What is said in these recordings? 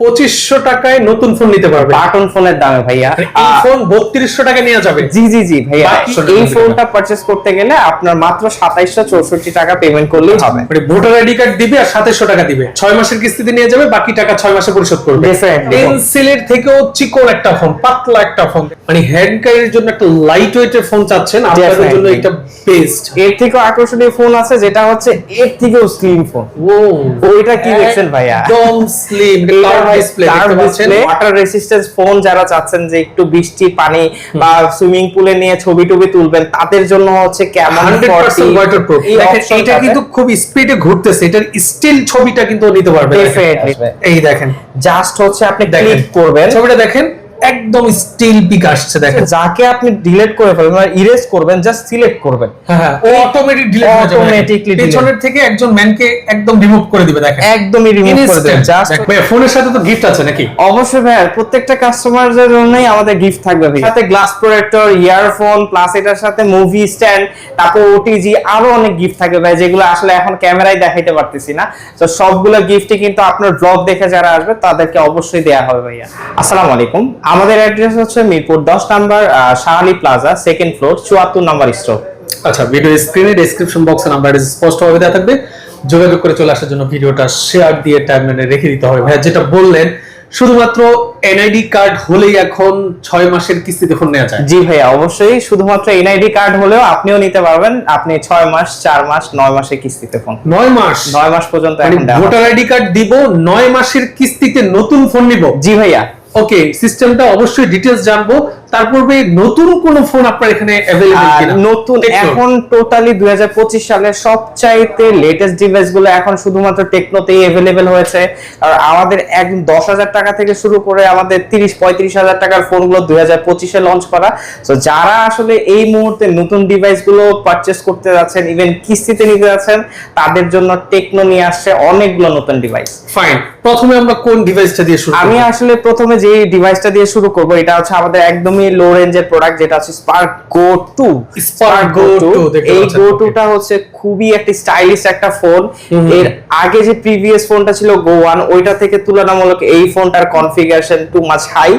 পঁচিশশো টাকায় নতুন ফোন নিতে পারবে। বাটন ফোনের দামে ভাইয়া। এই ফোন বত্রিশশো টাকা নেওয়া যাবে। জি জি জি ভাইয়া। এই ফোনটা পারচেজ করতে গেলে আপনার মাত্র সাতাইশশো চৌষট্টি টাকা পেমেন্ট করলেই হবে। ভোটার আইডি কার্ড দিবে আর সাতেশশো টাকা দিবে। ছয় মাসের কিস্তিতে নিয়ে যাবে বাকি টাকা ছয় মাসে পরিশোধ করবে। পেন্সিলের থেকেও চিকন একটা ফোন পাতলা একটা ফোন মানে হ্যান্ড ক্যারির জন্য একটা লাইট ওয়েটের ফোন চাচ্ছেন আপনাদের জন্য এটা বেস্ট এর থেকেও আকর্ষণীয় ফোন আছে যেটা হচ্ছে এর থেকেও স্লিম ফোন ও ওইটা কি দেখছেন ভাইয়া? একদম স্লিম ডিসপ্লে দেখতে পাচ্ছেন? ওয়াটার রেসিস্ট্যান্স ফোন যারা চাচ্ছেন যে একটু বৃষ্টি পানি বা সুইমিং পুলে নিয়ে ছবি টবি তুলবেন তাদের জন্য হচ্ছে ওয়াটারপ্রুফ এটা কিন্তু খুব স্পিডে ঘুরতেছে এটার স্টিল ছবিটা কিন্তু নিতে পারবে. এই দেখেন। জাস্ট হচ্ছে আপনি ক্লিক করবেন। ছবিটা দেখেন। একদম স্টিল পিক আসছে দেখেন যাকে আপনি ডিলিট করে ফেলবেন মানে ইরেজ করবেন জাস্ট সিলেক্ট করবেন। হ্যাঁ ও অটোমেটিক ডিলিট হয়ে যাবে। Delete। পেছনের থেকে একজন ম্যানকে একদম রিমুভ করে দিবে দেখেন। একদমই রিমুভ করে দেবেন জাস্ট ভাই ফোনের সাথে তো গিফট আছে নাকি? অবশ্যই ভাই প্রত্যেকটা কাস্টমারদের জন্যই আমাদের গিফট থাকবে ভাই সাথে গ্লাস প্রোটেক্টর ইয়ারফোন প্লাস এটার সাথে মুভি স্ট্যান্ড তারপর ওটিজি আরও অনেক গিফট থাকবে ভাই যেগুলো আসলে এখন ক্যামেরায় দেখাইতে পারতেছি না। তো সবগুলো গিফটই কিন্তু আপনার ব্লগ দেখে যারা আসবে তাদেরকে অবশ্যই দেয়া হবে ভাইয়া। আসসালামু আলাইকুম। আমাদের অ্যাড্রেস হচ্ছে মিরপুর দশ number Shahali plaza second floor চুয়াত্তর নাম্বার স্টোর আচ্ছা ভিডিও স্ক্রিনে ডেসক্রিপশন বক্সে নাম্বার স্পষ্টভাবে দেওয়া থাকবে। যোগাযোগ করে চলে আসার জন্য ভিডিওটা শেয়ার দিয়ে টাইমলাইনে রেখে দিতে হবে। ভাইয়া যেটা বললেন শুধুমাত্র এনআইডি কার্ড হলেই এখন ছয় মাসের কিস্তিতে ফোন নেওয়া যায়। জি ভাইয়া অবশ্যই শুধুমাত্র এনআইডি কার্ড হলেও আপনিও নিতে পারবেন। আপনি ছয় মাস চার মাস নয় মাসের কিস্তিতে ফোন নয় মাস? নয় মাস পর্যন্ত মানে ভোটার আইডি কার্ড দিব নয় মাসের কিস্তিতে নতুন ফোন নিব। জি ভাইয়া। ওকে সিস্টেমটা অবশ্যই ডিটেলস জানব। তারপরে নতুন কোন ফোন আপনার এখানে কিনা? নতুন এখন টোটালি দুই সালের সবচাইতে লেটেস্ট ডিভাইসগুলো এখন শুধুমাত্র টেকনোতেই হয়েছে। আর আমাদের টাকা থেকে শুরু করে আমাদের তিরিশ পঁয়ত্রিশ হাজার টাকার ফোনগুলো লঞ্চ করা। যারা আসলে এই মুহূর্তে নতুন ডিভাইসগুলো পারচেস করতে যাচ্ছেন ইভেন কিস্তিতে নিতে যাচ্ছেন তাদের জন্য টেকনো নিয়ে আসছে অনেকগুলো নতুন ডিভাইস ফাইন প্রথমে আমরা কোন ডিভাইসটা দিয়ে শুরু আমি আসলে প্রথমে যে ডিভাইসটা দিয়ে শুরু করব এটা হচ্ছে আমাদের একদমই লো রেঞ্জের প্রোডাক্ট যেটা হচ্ছে স্পার্ক গো টু Go 2 দেখতে এই গো টুটা হচ্ছে খুবই একটা স্টাইলিশ একটা ফোন এর আগে যে প্রিভিয়াস ফোনটা ছিল গো ওয়ান ওইটা থেকে তুলনামূলক এই ফোনটার কনফিগারেশন টু মাচ হাই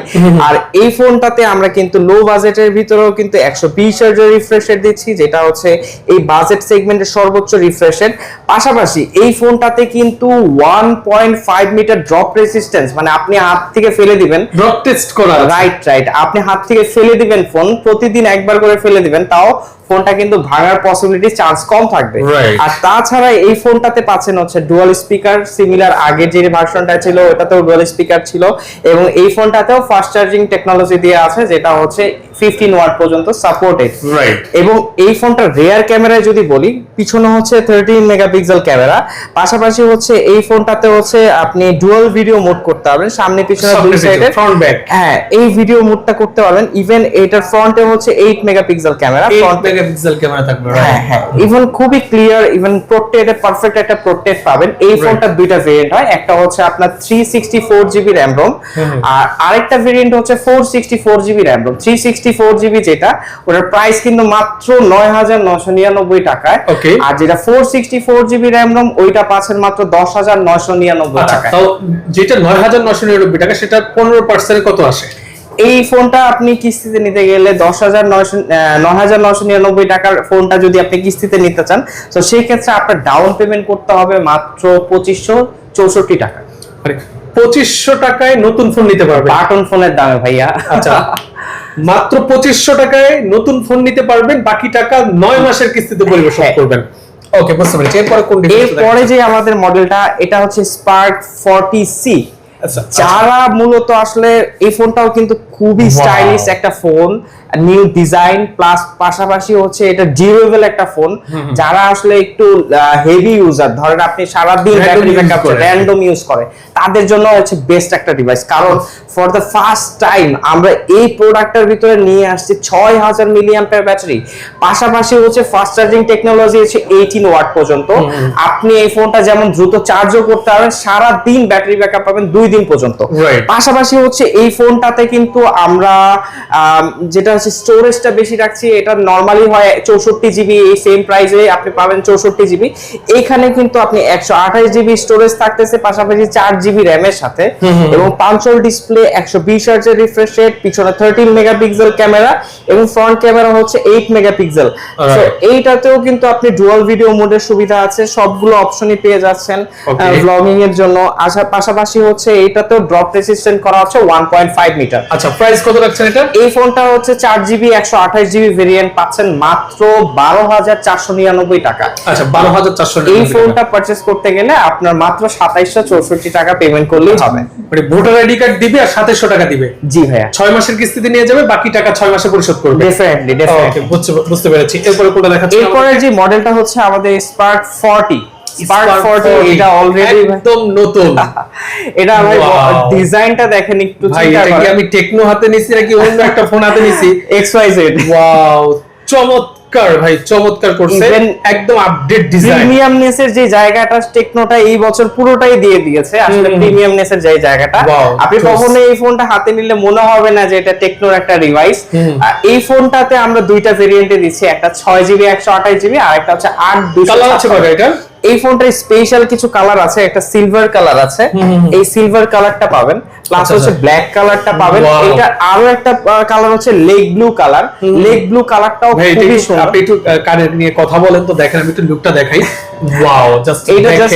আর এই ফোনটাতে আমরা কিন্তু লো বাজেটের ভিতরেও কিন্তু একশো বিশ হাজার রিফ্রেশের দিচ্ছি যেটা হচ্ছে এই বাজেট সেগমেন্টের সর্বোচ্চ রিফ্রেশের পাশাপাশি এই ফোনটাতে কিন্তু one point five meter drop resistance মানে আপনি হাত থেকে ফেলে দিবেন। ড্রপ টেস্ট করা রাইট রাইট আপনি হাত থেকে ফেলে দিবেন ফোন প্রতিদিন একবার করে ফেলে দিবেন তাও ফোনটা কিন্তু ভাঙার পসিবিলিটি চান্স কম থাকবে। আর তাছাড়া এই ফোনটাতে পাচ্ছেন হচ্ছে ডুয়াল স্পিকার সিমিলার আগের যে ভার্সনটা ছিল ওটাতেও ডুয়াল স্পিকার ছিল এবং এই ফোনটাতেও ফাস্ট চার্জিং টেকনোলজি দিয়ে আছে যেটা হচ্ছে ফিফটিন ওয়াট পর্যন্ত সাপোর্টেড এবং এই ফোনটা রেয়ার ক্যামেরায় যদি বলি পিছনে হচ্ছে থার্টিন মেগাপিক্সেল ক্যামেরা পাশাপাশি হচ্ছে এই ফোনটাতে হচ্ছে আপনি ডুয়াল ভিডিও মোড করতে পারবেন সামনে পিছনে দুই সাইডে front back। হ্যাঁ এই ভিডিও মোডটা করতে পারবেন ইভেন এটার ফ্রন্টে হচ্ছে 8 megapixel camera front megapixel camera থাকবে হ্যাঁ হ্যাঁ। ইভেন খুবই ক্লিয়ার ইভেন প্রোটেক্ট পারফেক্ট একটা প্রোটেক্ট পাবেন। এই. ফোনটার দুইটা ভেরিয়েন্ট হয়। একটা হচ্ছে আপনার 364 জিবি র্যাম রোম আর আরেকটা ভেরিয়েন্ট হচ্ছে 464 জিবি র্যাম রোম 364 জিবি যেটা ওটার প্রাইস কিন্তু মাত্র 9999 টাকায়. আর যেটা 464 জিবি র্যাম রোম ওইটা পাচ্ছেন মাত্র 10999 আচ্ছা টাকায়। তাও যেটা নয় হাজার নশো নিরানব্বই টাকা সেটা পনেরো পার্সেন্ট কত আসে? এই ফোনটা আপনি কিস্তিতে নিতে গেলে দশ হাজার নয়শো নয় হাজার নয়শো নিরানব্বই টাকার ফোনটা যদি আপনি কিস্তিতে নিতে চান তো সেই ক্ষেত্রে আপনার ডাউন পেমেন্ট করতে হবে মাত্র পঁচিশশো চৌষট্টি টাকা। মানে পঁচিশশো টাকায় নতুন ফোন নিতে পারবে বাটন ফোনের দামে ভাইয়া। আচ্ছা মাত্র পঁচিশশো টাকায় নতুন ফোন নিতে পারবেন বাকি টাকা নয় মাসের কিস্তিতে পরিবেশন হ্যাঁ। করবেন। ওকে বুঝতে পেরেছি। এরপরে কোন এরপরে যে আমাদের মডেলটা এটা হচ্ছে স্পার্ক ফর্টি সি আচ্ছা যারা মূলত আসলে এই ফোনটাও কিন্তু খুবই স্টাইলিশ একটা ফোন নিউ ডিজাইন প্লাস পাশাপাশি হচ্ছে এটা ডিউরেবল একটা ফোন যারা আসলে একটু হেভি ইউজার ধরেন আপনি সারাদিন Random battery backup. Random use করে তাদের জন্য হচ্ছে বেস্ট একটা ডিভাইস কারণ ফর দ্য ফার্স্ট টাইম আমরা এই প্রোডাক্টের ভিতরে নিয়ে আসছি ছয় হাজার মিলিয়াম্পের ব্যাটারি পাশাপাশি হচ্ছে ফাস্ট চার্জিং টেকনোলজি হচ্ছে এইটিন ওয়াট পর্যন্ত। আপনি এই ফোনটা যেমন দ্রুত চার্জও করতে পারবেন সারা দিন ব্যাটারি ব্যাকআপ পাবেন দুই দিন পর্যন্ত। পাশাপাশি হচ্ছে এই ফোনটাতে কিন্তু আমরা যেটা হচ্ছে স্টোরেজটা বেশি রাখছি এটা নর্মালি হয় চৌষট্টি জিবি এই সেম প্রাইসে আপনি পাবেন চৌষট্টি জিবি এইখানে কিন্তু আপনি একশো আঠাশ জিবি স্টোরেজ থাকতেছে পাশাপাশি চার জিবি র্যামের সাথে। এবং পাঞ্চল ডিসপ্লে একশো বিশ হার্জের রিফ্রেশ রেট পিছনে থার্টিন মেগাপিক্সেল ক্যামেরা এবং ফ্রন্ট ক্যামেরা হচ্ছে এইট মেগাপিক্সেল তো এইটাতেও কিন্তু আপনি ডুয়াল ভিডিও মোডের সুবিধা আছে সবগুলো অপশনই পেয়ে যাচ্ছেন. ব্লগিং এর জন্য। আসার পাশাপাশি হচ্ছে এইটাতেও ড্রপ রেসিস্ট্যান্ট করা হচ্ছে ওয়ান পয়েন্ট ফাইভ মিটার আচ্ছা প্রাইস কত রাখছেন এটা? এই ফোনটা হচ্ছে চার জিবি একশো আঠাশ জিবি ভেরিয়েন্ট পাচ্ছেন মাত্র বারো হাজার চারশো নিরানব্বই টাকা। আচ্ছা বারো হাজার চারশো এই ফোনটা পারচেস করতে গেলে আপনার মাত্র সাতাইশশো চৌষট্টি টাকা পেমেন্ট করলেই হবে। মানে ভোটার আইডি কার্ড দিবে আর সাতাশশো টাকা দিবে। জি ভাইয়া। ছয় মাসের কিস্তিতে নিয়ে যাবে বাকি টাকা ছয় মাসে পরিশোধ করবে। ডেফিনেটলি ডেফিনেটলি বুঝতে বুঝতে পেরেছি। এরপরে কোনটা দেখাচ্ছি এরপরে যে মডেলটা হচ্ছে আমাদের স্পার্ক ফর্টি স্পার্ক ফর্টি এটা অলরেডি একদম নতুন। এটা ভাই ডিজাইনটা দেখেন একটু চিন্তা এটা কি আমি টেকনো হাতে নিছি নাকি অন্য একটা ফোন হাতে নিছি? এক্স ওয়াই জেড ওয়াও চমৎকার ভাই চমৎকার করছে একদম আপডেট ডিজাইন প্রিমিয়ামনেসের যে জায়গাটা টেকনোটা এই বছর পুরোটাই দিয়ে দিয়েছে আসলে যে জায়গাটা। আপনি কখনো এই ফোনটা হাতে নিলে মনে হবে না যে এটা টেকনোর একটা ডিভাইস। এই ফোনটাতে আমরা দুইটা ভেরিয়েন্টে দিচ্ছি একটা ছয় জিবি একশো আঠাশ জিবি আর একটা হচ্ছে আট দুশো কালার আছে এটা এই ফোনটার স্পেশাল কিছু কালার আছে একটা সিলভার কালার আছে। এই সিলভার কালারটা পাবেন প্লাস আচ্ছা, হচ্ছে আচ্ছা। ব্ল্যাক কালারটা পাবেন। এটা আরও একটা কালার হচ্ছে leg blue colour leg blue কালারটাও খুবই সুন্দর। আপনি একটু কানের নিয়ে কথা বলেন তো দেখেন আমি একটু লুকটা দেখাই। ওয়াও জাস্ট এটা জাস্ট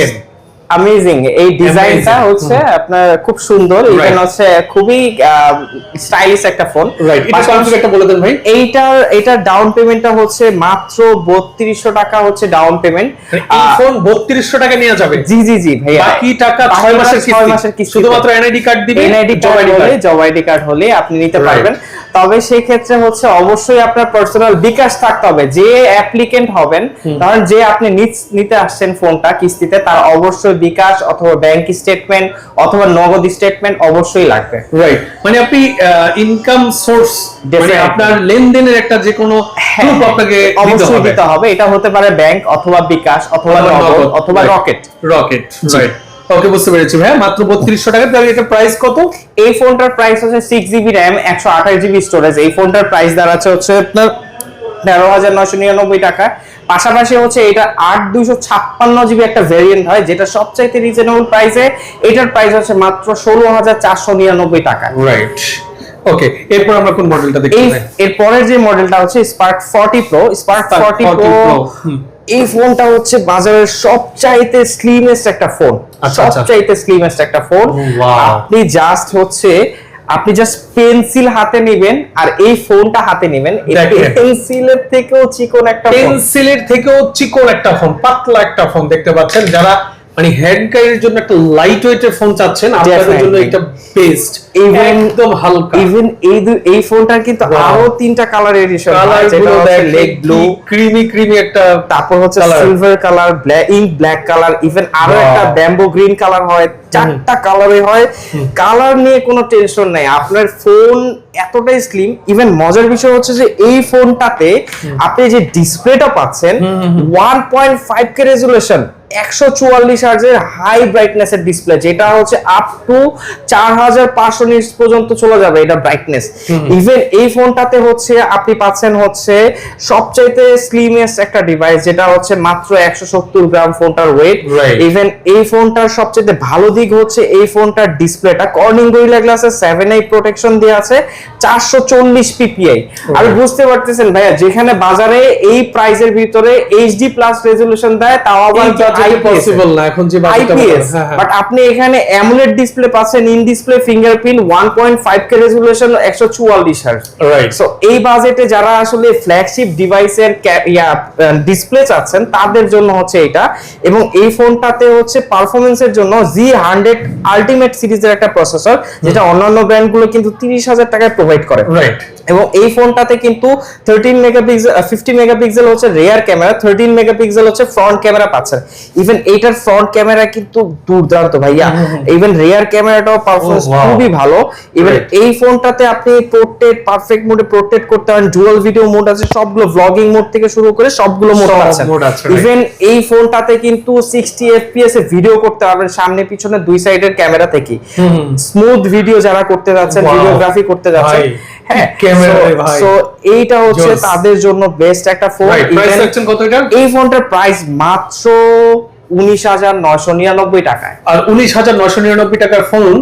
অ্যামেজিং এই ডিজাইনটা হচ্ছে আপনার খুব সুন্দর. ইভেন হচ্ছে খুবই স্টাইলিশ একটা ফোন রাইট এটা কনফিগ একটা বলে দেন ভাই। এইটার এটার ডাউন পেমেন্টটা হচ্ছে মাত্র বত্রিশশো টাকা হচ্ছে ডাউন পেমেন্ট মানে এই ফোন 3200 টাকা নিয়ে যাবে। জি জি জি ভাইয়া। বাকি টাকা বাকি 6 মাসের কিস্তি। মাসের কিস্তি শুধুমাত্র এনআইডি কার্ড দিবে এনআইডি জব আইডি কার্ড হলে আপনি নিতে পারবেন। তবে সেই ক্ষেত্রে হচ্ছে অবশ্যই আপনার পার্সোনাল বিকাশ থাকতে হবে। যে অ্যাপ্লিকেন্ট হবেন কারণ যে আপনি নিতে আসছেন ফোনটা কিস্তিতে তার অবশ্যই বিকাশ অথবা ব্যাংক স্টেটমেন্ট অথবা নগদ স্টেটমেন্ট অবশ্যই লাগবে। রাইট মানে আপনি ইনকাম সোর্স মানে আপনার লেনদেনের একটা যে কোনো প্রুফ আপনাকে হ্যাঁ, অবশ্যই দিতে হবে। এটা হতে পারে ব্যাংক অথবা বিকাশ অথবা নগদ অথবা রকেট রকেট রাইট ওকে বুঝতে পেরেছি ভাই মাত্র 3200 টাকা। তাহলে এটা প্রাইস কত? এই ফোনটার প্রাইস হচ্ছে সিক্স জিবি র্যাম একশো আঠাশ জিবি স্টোরেজ এই ফোনটার প্রাইস দাঁড়াচ্ছে হচ্ছে আপনার তেরো হাজার নয়শো নিরানব্বই টাকা। পাশাপাশি হচ্ছে এটা আট দুইশো ছাপ্পান্ন জিবি একটা ভেরিয়েন্ট হয় যেটা সবচাইতে রিজনেবল প্রাইসে এটার প্রাইস হচ্ছে মাত্র ষোলো হাজার চারশো নিরানব্বই টাকা। রাইট ওকে এরপর আমরা কোন মডেলটা এই পাই? যে মডেলটা হচ্ছে spark forty pro spark Spark forty 40 pro. এই ফোনটা হচ্ছে বাজারের সবচাইতে স্লিমেস্ট একটা ফোন। আচ্ছা, আচ্ছা। সবচাইতে স্লিমেস্ট একটা ফোন। আপনি জাস্ট হচ্ছে আপনি জাস্ট পেন্সিল হাতে নেবেন আর এই ফোনটা হাতে নেবেন। পেন্সিলের থেকেও চিকন একটা পেন্সিলের থেকেও চিকন একটা ফোন পাতলা একটা ফোন দেখতে পাচ্ছেন। যারা মানে হ্যান্ড ক্যারির জন্য একটা লাইট ওয়েটের ফোন চাচ্ছেন আপনাদের জন্য এটা বেস্ট একদম হালকা। ইভেন এই এই ফোনটার কিন্তু আরও তিনটা কালার এডিশন কালার যেটা লেগ ব্লু ক্রিমি ক্রিমি একটা তারপর হচ্ছে. Silver colour black ink black colour even আরও একটা ব্যাম্বো গ্রিন কালার হয় চারটা কালারে হয়। কালার নিয়ে কোনো টেনশন নাই। আপনার ফোন এতটাই স্লিম ইভেন মজার বিষয় হচ্ছে যে এই ফোনটাতে আপনি যে ডিসপ্লেটা পাচ্ছেন one point five K resolution একশো চুয়াল্লিশ হার্জের হাই ব্রাইটনেস ডিসপ্লে যেটা হচ্ছে আপ টু চার হাজার পাঁচশো নিটস পর্যন্ত চলে যাবে এটা ব্রাইটনেস ইভেন এই ফোনটাতে হচ্ছে আপনি পাচ্ছেন হচ্ছে সবচাইতে স্লিমেস্ট একটা ডিভাইস যেটা হচ্ছে মাত্র একশো সত্তর গ্রাম ফোনটার ওয়েট ইভেন এই ফোনটার সবচেয়ে ভালো দিক হচ্ছে এই ফোনটার ডিসপ্লেটা কর্নিং গরিলা গ্লাসের সেভেন আই প্রোটেকশন দেওয়া আছে চারশো চল্লিশ পিপিআই আর বুঝতে পারতেছেন ভাইয়া যেখানে বাজারে এই প্রাইসের ভিতরে এইচডি প্লাস রেজলিউশন দেয় তাও আবার পসিবল না এখন যে আইপিএস হ্যাঁ, হ্যাঁ। বাট আপনি এখানে অ্যামুলেট ডিসপ্লে পাচ্ছেন in display fingerprint 1.5 K resolution 144 hertz right so এই বাজেটে যারা আসলে ফ্ল্যাগশিপ ডিভাইসের ইয়া ডিসপ্লে চাচ্ছেন তাদের জন্য হচ্ছে এটা। এবং এই ফোনটাতে হচ্ছে পারফরমেন্সের জন্য জি হান্ড্রেড আলটিমেট সিরিজের একটা প্রসেসর যেটা অন্যান্য ব্র্যান্ডগুলো কিন্তু তিরিশ হাজার টাকায় প্রোভাইড করে। রাইট এবং এই ফোনটাতে কিন্তু থার্টিন মেগাপিক্সেল ফিফটি মেগাপিক্সেল হচ্ছে রেয়ার ক্যামেরা থার্টিন মেগাপিক্সেল হচ্ছে ফ্রন্ট ক্যামেরা পাচ্ছেন ইভেন এইটার ফ্রন্ট ক্যামেরা কিন্তু দুর্দান্ত ভাইয়া। ইভেন রেয়ার ক্যামেরাটাও পারফরমেন্স খুবই ভালো। ইভেন এই ফোনটাতে আপনি পোর্ট্রেট পারফেক্ট মোডে পোর্ট্রেট করতে পারেন। ডুয়াল ভিডিও মোড আছে সবগুলো ব্লগিং মোড থেকে শুরু করে সবগুলো মোড আছে. ইভেন এই ফোনটাতে কিন্তু সিক্সটি এফপিএস এ ভিডিও করতে পারবেন সামনে পিছনে দুই সাইডের ক্যামেরা থেকে। স্মুথ ভিডিও যারা করতে যাচ্ছেন ভিডিওগ্রাফি করতে যাচ্ছেন হ্যাঁ। সো এইটা হচ্ছে তাদের জন্য বেস্ট একটা ফোন রাইট প্রাইস সেকশন কত এটা? এই ফোনটার প্রাইস মাত্র উনিশ হাজার নয়শো নিরানব্বই টাকায়। আর উনিশ হাজার নশো নিরানব্বই টাকার ফোন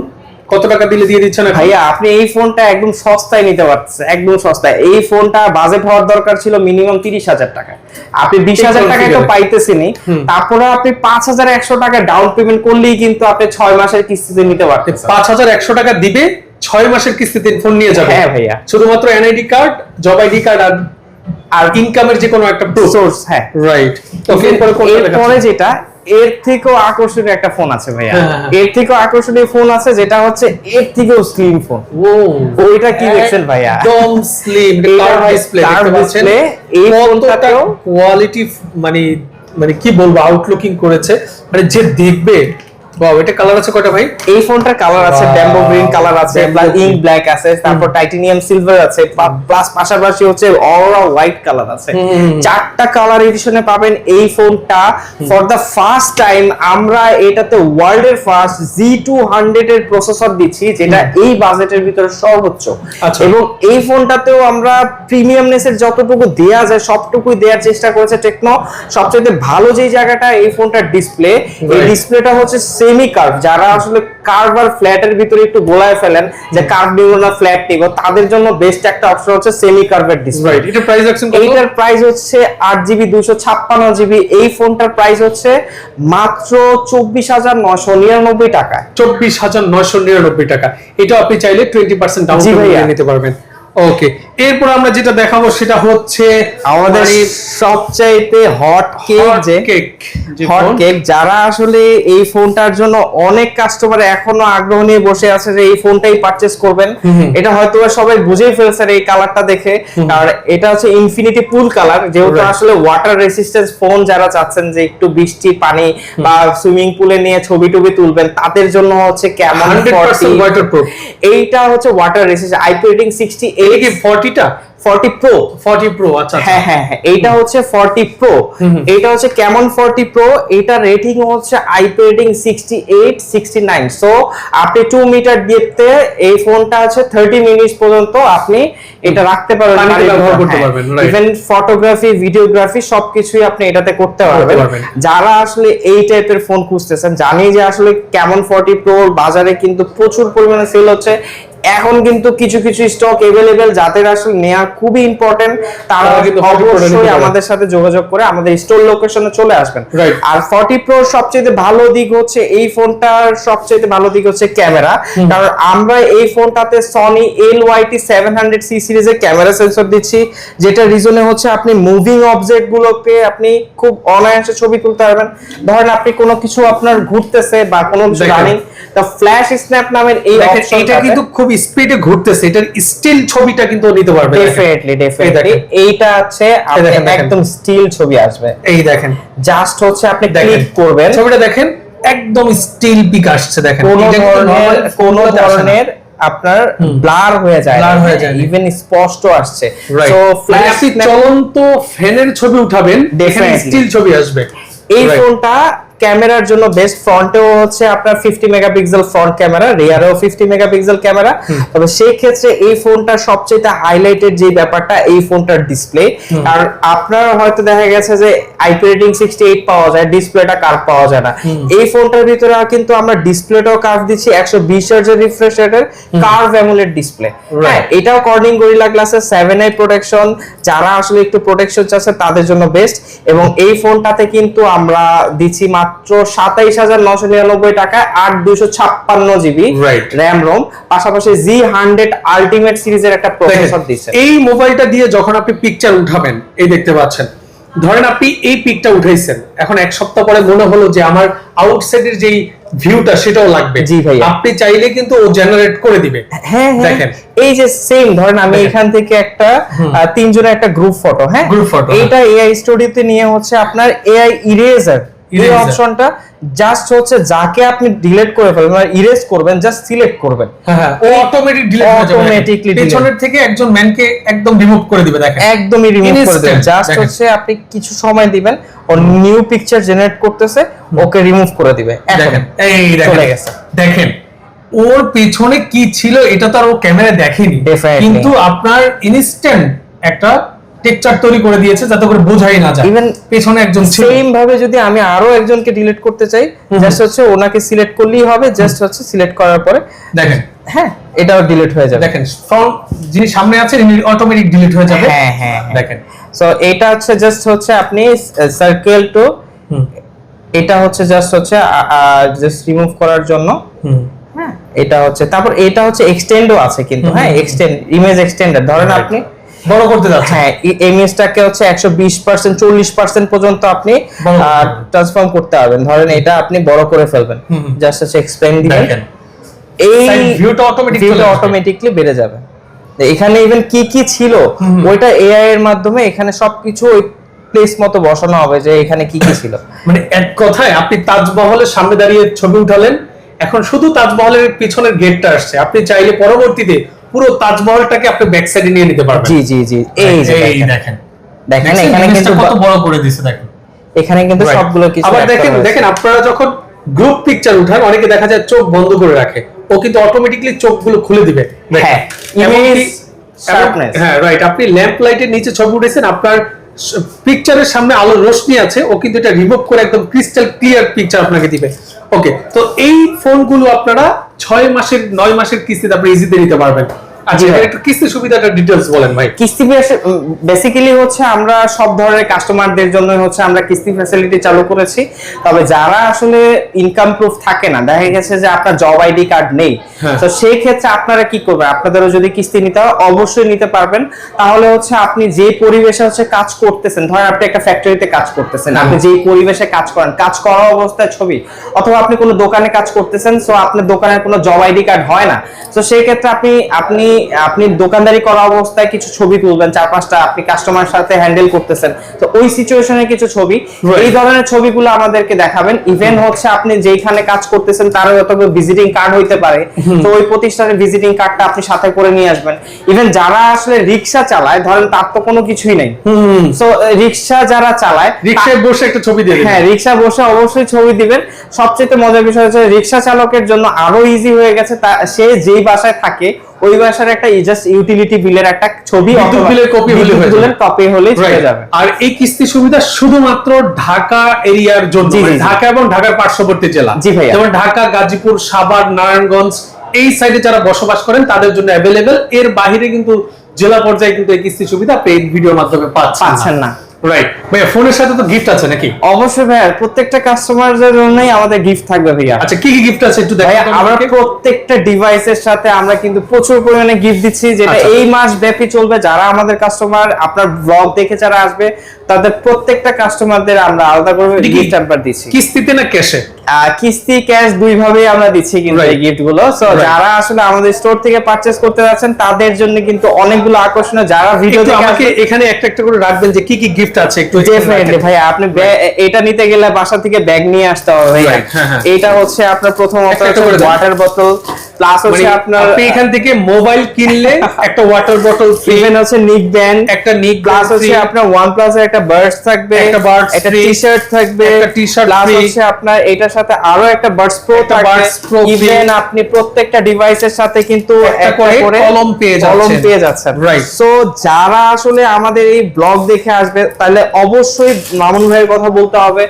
কত টাকা দিলে দিয়ে দিচ্ছেন ভাইয়া আপনি এই ফোনটা একদম সস্তায় নিতে পারছেন একদম সস্তায়। এই ফোনটা বাজেট হওয়ার দরকার ছিল মিনিমাম তিরিশ হাজার টাকা আপনি বিশ হাজার টাকায় তো। পাইতেছেনই তারপরে আপনি পাঁচ হাজার একশো টাকা ডাউন পেমেন্ট করলেই কিন্তু আপনি ছয় মাসের কিস্তিতে নিতে পারতেন পাঁচ হাজার একশো টাকা দিবে ছয় মাসের কিস্তিতে ফোন নিয়ে যাবে। হ্যাঁ ভাইয়া। শুধুমাত্র NID card job ID card আর আর ইনকামের যে কোনো একটা সোর্স হ্যাঁ। রাইট ওকে এরপরে? যেটা এর থেকেও আকর্ষণীয় একটা ফোন আছে ভাইয়া। হ্যাঁ, হ্যাঁ। এর থেকেও আকর্ষণীয় ফোন আছে যেটা হচ্ছে এর থেকেও স্লিম ফোন ও ওইটা কি দেখছেন ভাইয়া? একদম স্লিম কার্ভ ডিসপ্লে দেখতে পাচ্ছেন? এই কতটা ফোনটাতেও কোয়ালিটি মানে মানে কি বলব আউটলুকিং করেছে। মানে যে দেখবে বাহ এটা কালার আছে কয়টা ভাই? এই ফোনটার কালার আছে. ব্যাম্বো গ্রিন কালার আছে প্লাস. ইঙ্ক ব্ল্যাক আছে তারপর টাইটেনিয়াম সিলভার আছে প্লাস পাশাপাশি হচ্ছে অরোরা হোয়াইট কালার আছে। চারটা কালার এডিশনে পাবেন এই ফোনটা। ফর দা ফার্স্ট টাইম আমরা এটাতে ওয়ার্ল্ডের ফার্স্ট জি টু হান্ড্রেড এর প্রসেসর দিচ্ছি যেটা এই বাজেটের ভিতরে সর্বোচ্চ। আচ্ছা। এবং এই ফোনটাতেও আমরা প্রিমিয়ামনেস এর যতটুকু দেয়া যায় সবটুকুই দেওয়ার চেষ্টা করেছে টেকনো সবচেয়ে ভালো যে জায়গাটা এই ফোনটার ডিসপ্লে এই. ডিসপ্লেটা হচ্ছে সেমি কার্ভ যারা আসলে কার্ভ আর ফ্ল্যাটের ভিতরে একটু গোলায় ফেলেন যে কার্ভ নিব না ফ্ল্যাট নিব তাদের জন্য বেস্ট একটা অপশন হচ্ছে সেমি কার্ভের ডিসপ্লে রাইট এটা প্রাইস কত? এইটার প্রাইস হচ্ছে আট জিবি দুশো ছাপ্পান্ন জিবি এই ফোনটার প্রাইস হচ্ছে মাত্র চব্বিশ হাজার নশো নিরানব্বই টাকায়। চব্বিশ হাজার নয়শো নিরানব্বই টাকা। এটা আপনি চাইলে টোয়েন্টি পার্সেন্ট ডাউন জি ভাইয়া। নিতে পারবেন। ওকে এরপর আমরা যেটা দেখাবো সেটা হচ্ছে আমাদের মানে সবচাইতে হট কেক যে হট কেক যারা আসলে এই ফোনটার জন্য অনেক কাস্টমার এখনও আগ্রহ নিয়ে বসে আছে যে এই ফোনটাই পারচেস করবেন। এটা হয়তো সবাই বুঝেই ফেলছেন এই কালারটা দেখে। আর এটা হচ্ছে ইনফিনিটি পুল কালার যেহেতু আসলে ওয়াটার রেসিস্টেন্স ফোন যারা চাচ্ছেন যে একটু বৃষ্টি পানি বা সুইমিং পুলে নিয়ে ছবি টবি তুলবেন তাদের জন্য হচ্ছে কেমন 100% এইটা হচ্ছে water resistance IP rating sixty এই এইট কি ফর্টিটা ফর্টি প্রো ফর্টি প্রো আচ্ছা আচ্ছা। হ্যাঁ হ্যাঁ হ্যাঁ এইটা হচ্ছে 40 প্রো এইটা হচ্ছে কেমন 40 প্রো এটা রেটিং হচ্ছে আইপি রেটিং 68 69 সো আপনি 2 মিটার এই ফোনটা আছে 30 মিনিট পর্যন্ত আপনি এটা রাখতে পারবেন ব্যবহার করতে হ্যাঁ। পারবেন. ইভেন ফটোগ্রাফি ভিডিওগ্রাফি সবকিছুই আপনি এটাতে করতে পারবেন। যারা আসলে এই টাইপের ফোন খুঁজতেছেন জানি যে আসলে কেমন 40 প্রো বাজারে কিন্তু প্রচুর পরিমাণে সেল হচ্ছে এখন কিন্তু কিছু কিছু স্টক এভেলেবেল যাদের আসলে নেওয়া খুবই ইম্পর্টেন্ট তারা তারা কিন্তু 40 Pro টা নিতে অবশ্যই আমাদের সাথে যোগাযোগ করে আমাদের স্টোর লোকেশনে চলে আসবেন। আর 40 প্রো সবচেয়ে ভালো দিক হচ্ছে এই ফোনটার সবচেয়ে ভালো দিক হচ্ছে ক্যামেরা। কারণ আমরা এই ফোনটাতে সনি এলওয়াইটি 700 সি সিরিজের ক্যামেরা সেন্সর দিচ্ছি যেটা রিজনে হচ্ছে আপনি মুভিং অবজেক্ট গুলোকে আপনি খুব অনায়াসে ছবি তুলতে পারবেন। ধরেন আপনি কোনো কিছু আপনার ঘুরতেছে বা কোনো কিছু। রানিং তো ফ্ল্যাশ স্ন্যাপ নামের এই এটা কিন্তু খুব স্পিডে ঘুরতেছে এটার স্টিল ছবিটা কিন্তু নিতে পারবে। ডেফিনেটলি ডেফিনেটলি এইটা হচ্ছে আপনি। একদম স্টিল ছবি আসবে। এই দেখেন। জাস্ট হচ্ছে আপনি ক্লিক করবেন। ছবিটা দেখেন একদম স্টিল পিক আসছে দেখেন। কোন ধরনের কোন। ধরনের আপনার ব্লার হয়ে যায় ব্লার হয়ে যায়। ইভেন স্পষ্ট আসছে. সো মানে ফ্ল্যাশ চলন্ত ফ্যানের ছবি উঠাবেন দেখেন স্টিল ছবি আসবে। এই ফোনটা ক্যামেরার জন্য বেস্ট ফ্রন্টেও হচ্ছে আপনার 50 মেগাপিক্সেল ফ্রন্ট ক্যামেরা রিয়ারেও 50 মেগাপিক্সেল ক্যামেরা তবে সেই ক্ষেত্রে এই ফোনটা সবচেয়ে হাইলাইটেড যে ব্যাপারটা এই ফোনটার ডিসপ্লে আর আপনার হয়তো দেখা গেছে যে আইপি রেটিং 68 পাওয়া যায় ডিসপ্লেটা কার্ভ পাওয়া যায় না। এই ফোনটার ভিতরে কিন্তু আমরা ডিসপ্লেটাও কার্ভ দিচ্ছি 120 হার্জ রিফ্রেশ রেটের কার্ভ অ্যামোলেড ডিসপ্লে হ্যাঁ এটাও কর্নিং গরিলা গ্লাসের সেভেন আই প্রোটেকশন যারা আসলে একটু প্রোটেকশন চাচ্ছে তাদের জন্য বেস্ট এবং এই ফোনটাতে কিন্তু আমরা দিচ্ছি মাত্র সাতাইশ হাজার নশো নিরানব্বই টাকায় আট দুশো ছাপ্পান্ন জিবি র্যাম রোম। পাশাপাশি জি হান্ড্রেড আলটিমেট সিরিজের একটা প্রসেসর দিচ্ছে। এই মোবাইলটা দিয়ে যখন আপনি পিকচার উঠাবেন এই দেখতে পাচ্ছেন। ধরেন আপনি এই পিকটা উঠাইছেন। এখন এক সপ্তাহ পরে মনে হলো যে আমার আউটসাইডের যেই ভিউটা সেটাও লাগবে। জি ভাইয়া। আপনি চাইলে কিন্তু ও জেনারেট করে দিবে। হ্যাঁ হ্যাঁ দেখেন। এই যে সেম ধরেন আমি এখান থেকে একটা তিনজনের একটা গ্রুপ ফটো হ্যাঁ? Photo, হ্যাঁ। এইটা এআই স্টুডিওতে নিয়ে হচ্ছে আপনার এআই ইরেজার এই অপশনটা জাস্ট হচ্ছে যাকে আপনি ডিলিট করে ফেলবেন মানে ইরেজ করবেন জাস্ট সিলেক্ট করবেন। হ্যাঁ ও অটোমেটিক ডিলিট হয়ে যাবে। Delete। পেছনের থেকে একজন ম্যানকে একদম রিমুভ করে দিবে দেখেন। একদমই রিমুভ করে দেবেন জাস্ট হচ্ছে আপনি কিছু সময় দিবেন ও নিউ পিকচার জেনারেট করতেছে ওকে রিমুভ করে দিবে। দেখেন এই দেখেন। দেখেন ওর পেছনে কি ছিল এটা তো আর ও ক্যামেরা দেখেনি। কিন্তু আপনার ইনস্ট্যান্ট একটা টেকচার তৈরি করে দিয়েছে যাতে করে বোঝাই না যায়। Even পেছনে একজন ছিল। সেম ভাবে যদি আমি আরও একজনকে ডিলিট করতে চাই জাস্ট হচ্ছে ওনাকে সিলেক্ট করলেই হবে জাস্ট হচ্ছে সিলেক্ট করার পরে দেখেন। হ্যাঁ এটাও ডিলিট হয়ে যাবে। দেখেন ফ্রন্ট যিনি সামনে আছেন অটোমেটিক ডিলিট হয়ে যাবে। হ্যাঁ হ্যাঁ দেখেন। সো এটা হচ্ছে জাস্ট হচ্ছে আপনি সার্কেল টু এটা হচ্ছে জাস্ট হচ্ছে জাস্ট রিমুভ করার জন্য। হ্যাঁ এটা হচ্ছে তারপর এটা হচ্ছে এক্সটেন্ডও আছে কিন্তু। হ্যাঁ এক্সটেন্ড ইমেজ এক্সটেন্ডার ধরেন আপনি বড় করতে যাচ্ছে হ্যাঁ হচ্ছে একশো বিশ পার্সেন্ট চল্লিশ পার্সেন্ট পর্যন্ত আপনি। ট্রান্সফর্ম করতে পারবেন। ধরেন এটা আপনি বড় করে ফেলবেন। জাস্ট হচ্ছে এক্সপ্লেন দিবেন। এই ভিউটা আসবে। অটোমেটিকলি বেড়ে যাবে। এখানে ইভেন কি কি ছিল ওইটা এআই এর মাধ্যমে এখানে সবকিছু ওই প্লেস মতো বসানো হবে যে এখানে কি কি ছিল। মানে এক কথায় আপনি তাজমহলের সামনে দাঁড়িয়ে ছবি উঠালেন। এখন শুধু তাজমহলের পিছনের গেটটা আসছে। আপনি চাইলে পরবর্তীতে পুরো তাজমহলটাকে আপনি ব্যাক সাইডে নিয়ে নিতে পারবেন। জি জি জি। এই যে দেখেন। দেখেন। এখানে কিন্তু কত বড় করে দিয়েছে দেখেন। এখানে কিন্তু সবগুলো কিছু আবার দেখেন দেখেন আপনারা যখন গ্রুপ পিকচার উঠান অনেকে দেখা যায় চোখ বন্ধ করে রাখে। ও কিন্তু অটোমেটিক্যালি চোখগুলো খুলে দিবে। হ্যাঁ, ইমেজ হ্যাঁ রাইট আপনি ল্যাম্প লাইটের নিচে ছবি উঠেছেন আপনার পিকচারের সামনে আলোর রোশনি আছে, ও কিন্তু এটা রিমুভ করে একদম ক্রিস্টাল ক্লিয়ার পিকচার আপনাকে দিবে। ওকে তো এই ফোনগুলো আপনারা ছয় মাসের, নয় মাসের কিস্তিতে আপনি ইজিতে নিতে পারবেন। আচ্ছা। একটু কিস্তি সুবিধাটা ডিটেলস বলেন ভাই। কিস্তি বেসিক্যালি হচ্ছে আমরা সব ধরনের কাস্টমারদের জন্য হচ্ছে আমরা কিস্তি ফ্যাসিলিটি চালু করেছি। তবে যারা আসলে ইনকাম প্রুফ থাকে না দেখা গেছে যে আপনার জব আইডি কার্ড নেই। হ্যাঁ। তো সেই ক্ষেত্রে আপনারা কি করবেন? আপনাদেরও যদি কিস্তি নিতে হয় অবশ্যই নিতে পারবেন। তাহলে হচ্ছে আপনি যে পরিবেশে হচ্ছে কাজ করতেছেন ধরেন আপনি একটা ফ্যাক্টরিতে কাজ করতেছেন আপনি যেই পরিবেশে কাজ করেন কাজ করা অবস্থায় ছবি অথবা আপনি কোনো দোকানে কাজ করতেছেন সো আপনার দোকানের কোনো জব আইডি কার্ড হয় না। তো সেই ক্ষেত্রে আপনি আপনি আপনি দোকানদারি করা অবস্থায় কিছু ছবি তুলবেন চার পাঁচটা আপনি কাস্টমার সাথে হ্যান্ডেল করতেছেন। তো ওই সিচুয়েশনের কিছু ছবি এই ধরনের ছবিগুলো আমাদেরকে দেখাবেন। ইভেন হচ্ছে আপনি যেইখানে কাজ করতেছেন তারও হয়তো ভিজিটিং কার্ড হইতে পারে। তো ওই প্রতিষ্ঠানের ভিজিটিং কার্ডটা আপনি সাথে করে নিয়ে আসবেন। ইভেন যারা আসলে রিক্সা চালায় ধরেন তার তো কোনো কিছুই নেই। সো রিক্সা যারা চালায় রিক্সায় বসে একটা ছবি দিয়ে দিন হ্যাঁ রিক্সা বসে অবশ্যই ছবি দিবেন। সবচেয়ে মজার বিষয় হচ্ছে রিক্সা চালকের জন্য আরও ইজি হয়ে গেছে। সে যেই বাসায় থাকে ওই বাসার একটা জাস্ট ইউটিলিটি বিলের একটা ছবি বিদ্যুৎ বিলের copy হলে হয়ে যাবে। কপি হলেই চলে যাবে। আর এই কিস্তি সুবিধা শুধুমাত্র ঢাকা এরিয়ার জন্য মানে ঢাকা এবং ঢাকার পার্শ্ববর্তী জেলা। জি ভাইয়া। যেমন ঢাকা গাজীপুর সাভার নারায়ণগঞ্জ এই সাইডে যারা বসবাস করেন তাদের জন্য অ্যাভেলেবেল এর বাইরে কিন্তু জেলা পর্যায়ে কিন্তু এই কিস্তি সুবিধা এই ভিডিওর মাধ্যমে পাচ্ছেন না। রাইট ভাইয়া ফোনের সাথে তো গিফট আছে নাকি? অবশ্যই ভাইয়া প্রত্যেকটা কাস্টমারদের জন্যই আমাদের গিফট থাকবে ভাইয়া। আচ্ছা কি কি গিফট আছে একটু দেখাই দেখেন আমরা প্রত্যেকটা ডিভাইসের সাথে আমরা কিন্তু প্রচুর পরিমাণে গিফট দিচ্ছি যেটা আচ্ছা। এই মাস ব্যাপী চলবে। যারা আমাদের কাস্টমার আপনার ব্লগ দেখে যারা আসবে তাদের প্রত্যেকটা কাস্টমারদের আমরা আলাদা করে গিফট হ্যাম্পার দিচ্ছি। কিস্তিতে না ক্যাশে কিস্তি ক্যাশ দুই ভাবে আমরা দিচ্ছি কিন্তু এই গিফটগুলো সো যারা আসলে আমাদের স্টোর থেকে পারচেজ করতে যাচ্ছেন তাদের জন্য কিন্তু অনেকগুলো আকর্ষণীয় যারা ভিডিও আমাকে এখানে একটা একটা করে রাখবেন যে কি কি গিফট আছে একটু ডেফিনেটলি ভাই আপনি এটা নিতে গেলে বাসা থেকে ব্যাগ নিয়ে আসতে হবে হ্যাঁ, হ্যাঁ। এটা হচ্ছে আপনার প্রথম। ওয়াটার বোতল প্লাস মানে হচ্ছে আপনার আপনি এখান থেকে মোবাইল কিনলে একটা ওয়াটার বটল ফ্রি ইভেন হচ্ছে নিক ব্যান্ড একটা নিক প্লাস হচ্ছে আপনার এর একটা বার্ডস থাকবে একটা Buds একটা টি শার্ট থাকবে একটা t-shirt প্লাস হচ্ছে আপনার এটার সাথে আরও একটা বার্ডস প্রো থাকবে। ইভেন আপনি প্রত্যেকটা ডিভাইসের সাথে কিন্তু একটা করে কলম পেয়ে কলম পেয়ে যাচ্ছেন। Right. সো যারা আসলে আমাদের এই ব্লগ দেখে আসবে তাহলে অবশ্যই মামুন ভাইয়ের কথা বলতে হবে।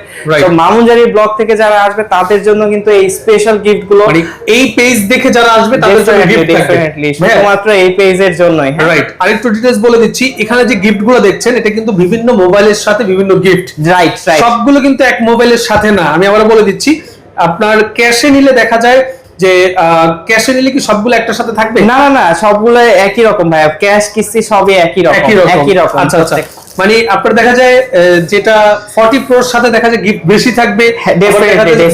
তো মামুন জারি ব্লগ থেকে যারা আসবে তাদের জন্য কিন্তু এই স্পেশাল গিফটগুলো মানে এই পেজ দেখে যারা আসবে তাদের জন্য গিফট থাকবে। শুধুমাত্র এই পেজের জন্যই হ্যাঁ। রাইট আরেকটু ডিটেইলস বলে দিচ্ছি এখানে যে গিফটগুলো দেখছেন এটা কিন্তু বিভিন্ন মোবাইলের সাথে বিভিন্ন গিফট রাইট রাইট সবগুলো কিন্তু এক মোবাইলের সাথে না। আমি আবার বলে দিচ্ছি আপনার ক্যাশে নিলে দেখা যায় যে ক্যাশে নিলে কি সবগুলো একটার সাথে থাকবে? না না না সবগুলো একই রকম ভাই ক্যাশ কিস্তি সবই একই রকম। একই রকম। আচ্ছা আচ্ছা। মানে আপনার দেখা যায় যেটা 40 প্রোর সাথে দেখা যায় গিফট বেশি থাকবে হ্যাঁ, থাকবে।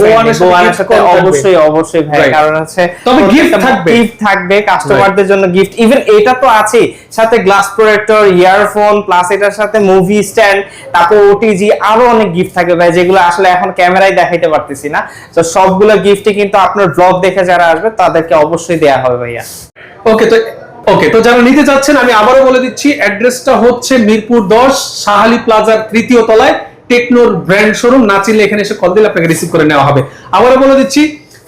অবশ্যই অবশ্যই ভাই কারণ হচ্ছে তবে gift থাকবে। গিফট থাকবে কাস্টমারদের জন্য গিফট ইভেন এটা তো আছে সাথে গ্লাস প্রোটেক্টর ইয়ারফোন প্লাস এটার সাথে মুভি স্ট্যান্ড তারপর ওটিজি আরও অনেক গিফট থাকবে ভাই যেগুলো আসলে এখন ক্যামেরায় দেখাইতে পারতেছি না। তো সবগুলো গিফটই কিন্তু আপনার ব্লগ দেখে যারা আসবে তাদেরকে অবশ্যই দেয়া হবে ভাইয়া। ওকে তো ওকে তো যারা নিতে যাচ্ছেন আমি আবারও বলে দিচ্ছি অ্যাড্রেসটা হচ্ছে মিরপুর দশ সাহালি প্লাজার তৃতীয় তলায় টেকনোর ব্র্যান্ড শোরুম। না চিনলে এখানে এসে কল দিলে আপনাকে রিসিভ করে নেওয়া হবে। আবারও বলে দিচ্ছি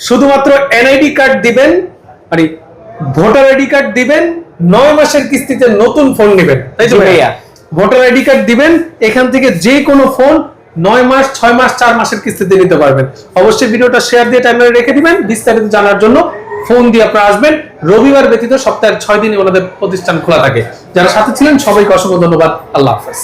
শুধুমাত্র এনআইডি কার্ড দিবেন মানে ভোটার আইডি কার্ড দিবেন নয় মাসের কিস্তিতে নতুন ফোন নেবেন। তাই তো ভাইয়া? ভাইয়া। ভোটার আইডি কার্ড দিবেন এখান থেকে যে কোনো ফোন নয় মাস ছয় মাস চার মাসের কিস্তিতে নিতে পারবেন। অবশ্যই ভিডিওটা শেয়ার দিয়ে টাইমে রেখে দিবেন বিস্তারিত জানার জন্য ফোন দিয়ে আপনারা আসবেন। রবিবার ব্যতীত সপ্তাহের ছয় দিনই ওনাদের প্রতিষ্ঠান খোলা থাকে। যারা সাথে ছিলেন, সবাইকে অসংখ্য ধন্যবাদ। আল্লাহ হাফেজ।